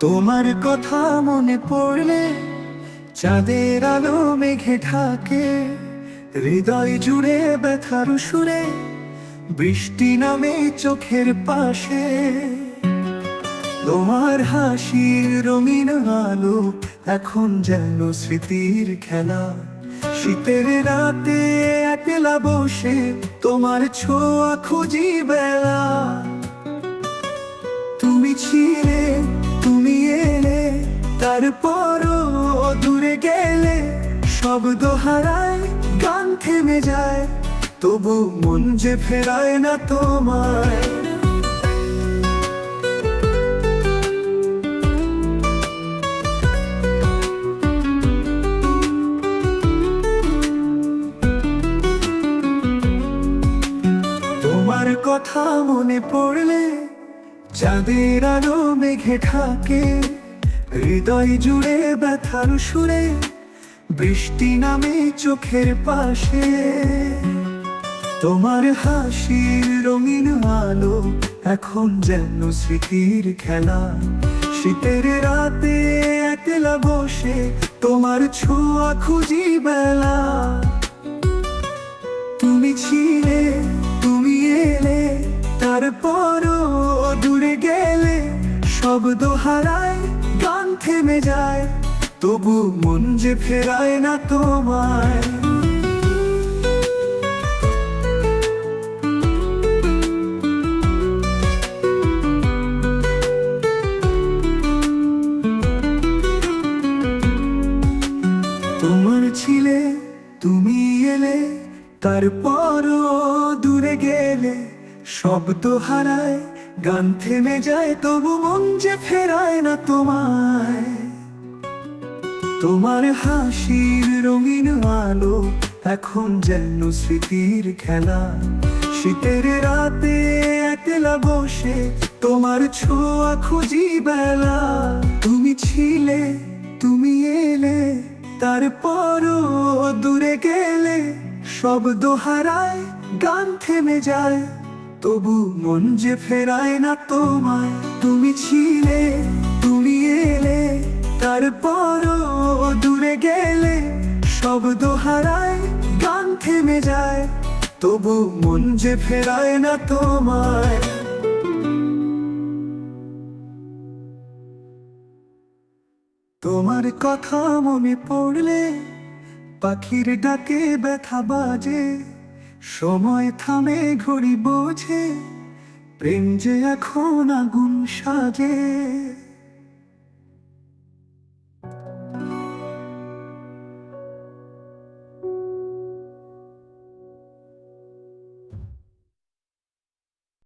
তোমার কথা মনে পড়লে চাঁদের আলো মেঘে ঢাকে, হৃদয় জুড়ে ব্যথার সুরে, বৃষ্টি নামে চোখের পাশে। তোমার হাসির রঙিন আলো এখন যেন স্মৃতির খেলা। শীতের রাতে একলা বসে তোমার ছোঁয়া খুঁজি বেলা। তুমি ছিলে তারপরও দূরে গেলে শব্দ হারায়, গান থেমে যায়। তবু মন যে ফেরায় না তোমায়। তোমার কথা মনে পড়লে চাঁদের আলো মেঘে ঢাকে। হৃদয় জুড়ে ব্যথার সুরে, বৃষ্টি নামে চোখের পাশে। তোমার হাসির রঙিন আলো এখন যেন স্মৃতির খেলা। শীতের রাতে একলা বসে তোমার ছোঁয়া খুঁজি বেলা। তুমি ছিলে, তুমি এলে, তারপরও দূরে গেলে শব্দ হারায় থেমে যায়, তবু মন যে ফেরায় না তোমায়। তোমার ছিলে, তুমি এলে, তারপরও দূরে গেলে শব্দ হারায় গান থেমে যায়, তবু মন যে ফেরায় না তোমায়। তোমার হাসির রঙিন আলো এখন যেন স্মৃতির খেলা। শীতের রাতে একলা বসে তোমার ছোঁয়া খুঁজি বেলা। তুমি ছিলে, তুমি এলে, তারপরও দূরে গেলে শব্দ হারায় গান থেমে যায়। তবু মন যে ফেরায় না তোমায়। তুমি ছিলে, তুমি এলে, তারপরও দূরে গেলে শব্দ হারায় গান থেমে যায়। তবু মন যে ফেরায় না তোমায়। তোমার কথা মনে পড়লে, পাখির ডাকে ব্যথা বাজে। সময় থামে ঘড়ি বোঝে প্রেম যে এখন আগুন সাজে।